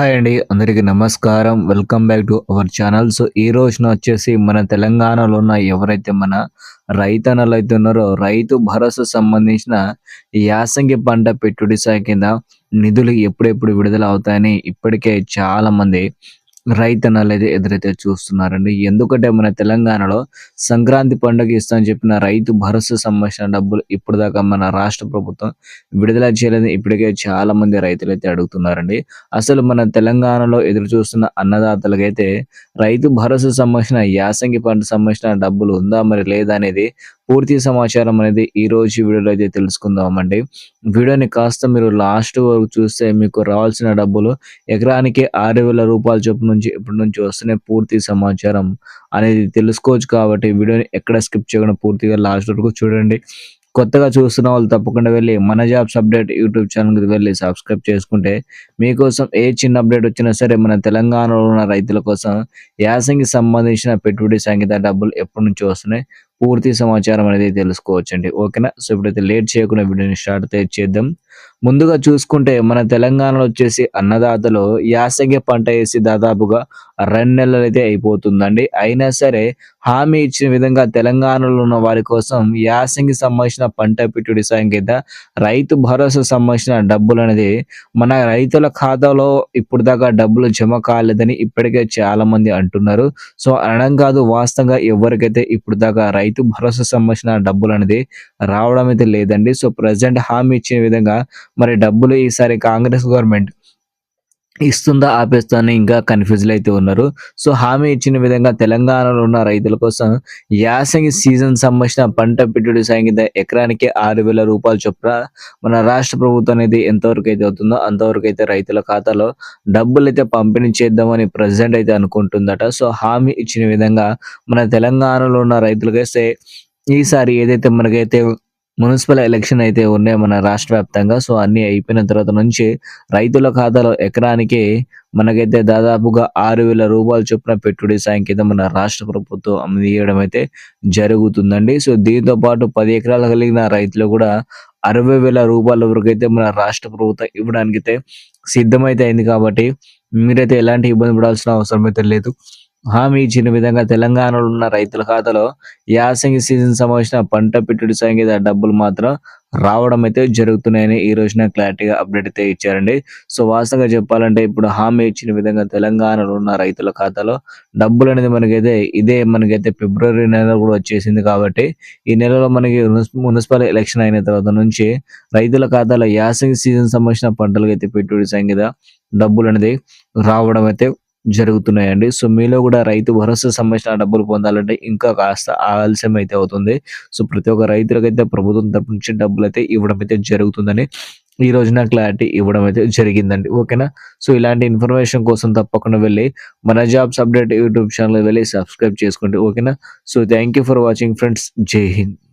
Hi అండి అందరికీ నమస్కారం. Welcome back to our channel so ఈ రోజున వచ్చేసి మన తెలంగాణలో ఉన్న ఎవరైతే మన రైతన్నలు అయితే ఉన్నారో రైతు భరోసా సంబంధించిన యాసంగి పంట పెట్టుబడి సాగు కింద నిధులు ఎప్పుడెప్పుడు విడుదల అవుతాయని ఇప్పటికే చాలా మంది రైతన్నలు అయితే ఎదురైతే చూస్తున్నారండి. ఎందుకంటే మన తెలంగాణలో సంక్రాంతి పండుగ ఇస్తామని చెప్పిన రైతు భరోసా సంబంధించిన డబ్బులు ఇప్పుడు దాకా మన రాష్ట్ర ప్రభుత్వం విడుదల చేయలేదని ఇప్పటికే చాలా మంది రైతులు అయితే అడుగుతున్నారండి. అసలు మన తెలంగాణలో ఎదురు చూస్తున్న అన్నదాతలకైతే రైతు భరోసా సంబంధించిన యాసంగి పంట సంబంధించిన డబ్బులు ఉందా మరి లేదా అనేది పూర్తి సమాచారం అనేది ఈ రోజు వీడియోలో అయితే తెలుసుకుందామండి. వీడియోని కాస్త మీరు లాస్ట్ వరకు చూస్తే మీకు రావాల్సిన డబ్బులు ఎకరానికి ఆరు వేల రూపాయల చొప్పు నుంచి ఇప్పటి నుంచి వస్తున్న పూర్తి సమాచారం అనేది తెలుసుకోవచ్చు కాబట్టి వీడియోని ఎక్కడ స్కిప్ చేయకుండా పూర్తిగా లాస్ట్ వరకు చూడండి. కొత్తగా చూస్తున్న వాళ్ళు తప్పకుండా వెళ్ళి మన జాబ్స్ అప్డేట్ యూట్యూబ్ ఛానల్కి వెళ్ళి సబ్స్క్రైబ్ చేసుకుంటే మీకోసం ఏ చిన్న అప్డేట్ వచ్చినా సరే మన తెలంగాణలో ఉన్న రైతుల కోసం యాసంగి సంబంధించిన పెట్టుబడి సంగీత డబ్బులు ఎప్పటి నుంచి వస్తున్నాయి? పూర్తి సమాచారం అనేది తెలుసుకోవచ్చండి. ఓకేనా? సో ఇప్పుడైతే లేట్ చేయకుండా వీడియోని స్టార్ట్ అయితే చేద్దాం. ముందుగా చూసుకుంటే మన తెలంగాణలో వచ్చేసి అన్నదాతలు యాసంగి పంట వేసి దాదాపుగా రెండు నెలలు అయితే అయిపోతుందండి. అయినా సరే హామీ ఇచ్చిన విధంగా తెలంగాణలో ఉన్న వారి కోసం యాసంగి సంబంధించిన పంట పెట్టుబడి సాయం కింద రైతు భరోసా సంబంధించిన డబ్బులు అనేది మన రైతుల ఖాతాలో ఇప్పుడు దాకా డబ్బులు జమ కాలేదని ఇప్పటికే చాలా మంది అంటున్నారు. సో అనడం కాదు వాస్తవంగా ఎవరికైతే ఇప్పుడు దాకా రైతు భరోసా సంబంధించిన డబ్బులు అనేది రావడం అయితే లేదండి. సో ప్రజెంట్ హామీ ఇచ్చిన విధంగా మరి డబ్బులు ఈసారి కాంగ్రెస్ గవర్నమెంట్ ఇస్తుందా ఆపేస్తా అని ఇంకా కన్ఫ్యూజ్లో అయితే ఉన్నారు. సో హామీ ఇచ్చిన విధంగా తెలంగాణలో ఉన్న రైతుల కోసం యాసంగి సీజన్ సంబంధించిన పంట పెట్టుబడి సాయం ఎకరానికి ఆరు వేల రూపాయలు చొప్పున మన రాష్ట్ర ప్రభుత్వం అనేది ఎంతవరకు అయితే అవుతుందో అంతవరకు అయితే రైతుల ఖాతాలో డబ్బులు అయితే పంపిణీ చేద్దామని ప్రజెంట్ అయితే అనుకుంటుందట. సో హామీ ఇచ్చిన విధంగా మన తెలంగాణలో ఉన్న రైతులకైతే ఈసారి ఏదైతే మనకైతే మున్సిపల్ ఎలక్షన్ అయితే ఉన్నాయి మన రాష్ట్ర వ్యాప్తంగా. సో అన్ని అయిపోయిన తర్వాత నుంచి రైతుల ఖాతాలో ఎకరానికి మనకైతే దాదాపుగా ఆరు వేల రూపాయల చొప్పున పెట్టుబడి సాయం కింద మన రాష్ట్ర ప్రభుత్వం అందియడం అయితే జరుగుతుందండి. సో దీంతో పాటు పది ఎకరాలు కలిగిన రైతులు కూడా అరవై వేల రూపాయల వరకు అయితే మన రాష్ట్ర ప్రభుత్వం ఇవ్వడానికి అయితే సిద్ధమైతే అయింది కాబట్టి మీరైతే ఎలాంటి ఇబ్బంది పడాల్సిన అవసరం అయితే లేదు. హామీ ఇచ్చిన విధంగా తెలంగాణలో ఉన్న రైతుల ఖాతాలో యాసంగి సీజన్ సంబంధించిన పంట పెట్టుబడి సంగీత డబ్బులు మాత్రం రావడం అయితే జరుగుతున్నాయని ఈ రోజున క్లారిటీగా అప్డేట్ అయితే ఇచ్చారండి. సో వాస్తవంగా చెప్పాలంటే ఇప్పుడు హామీ ఇచ్చిన విధంగా తెలంగాణలో ఉన్న రైతుల ఖాతాలో డబ్బులు అనేది మనకైతే ఇదే మనకైతే ఫిబ్రవరి నెల కూడా వచ్చేసింది కాబట్టి ఈ నెలలో మనకి మున్సిపల్ ఎలక్షన్ అయిన తర్వాత నుంచి రైతుల ఖాతాలో యాసంగి సీజన్ సంబంధించిన పంటలకు అయితే పెట్టుబడి సంగీత డబ్బులు అనేది రావడం అయితే జరుగుతున్నాయండి. సో మీలో కూడా రైతు భరోసా సంబంధించిన డబ్బులు పొందాలంటే ఇంకా కాస్త ఆలస్యం అయితే అవుతుంది. సో ప్రతి ఒక్క రైతులకైతే ప్రభుత్వం తరపు నుంచి డబ్బులు అయితే ఇవ్వడం అయితే జరుగుతుందని ఈ రోజున క్లారిటీ ఇవ్వడం అయితే జరిగిందండి. ఓకేనా? సో ఇలాంటి ఇన్ఫర్మేషన్ కోసం తప్పకుండా వెళ్ళి మన జాబ్స్ అప్డేట్ యూట్యూబ్ ఛానల్ వెళ్ళి సబ్స్క్రైబ్ చేసుకోండి. ఓకేనా? So thank for watching friends. జై హింద్.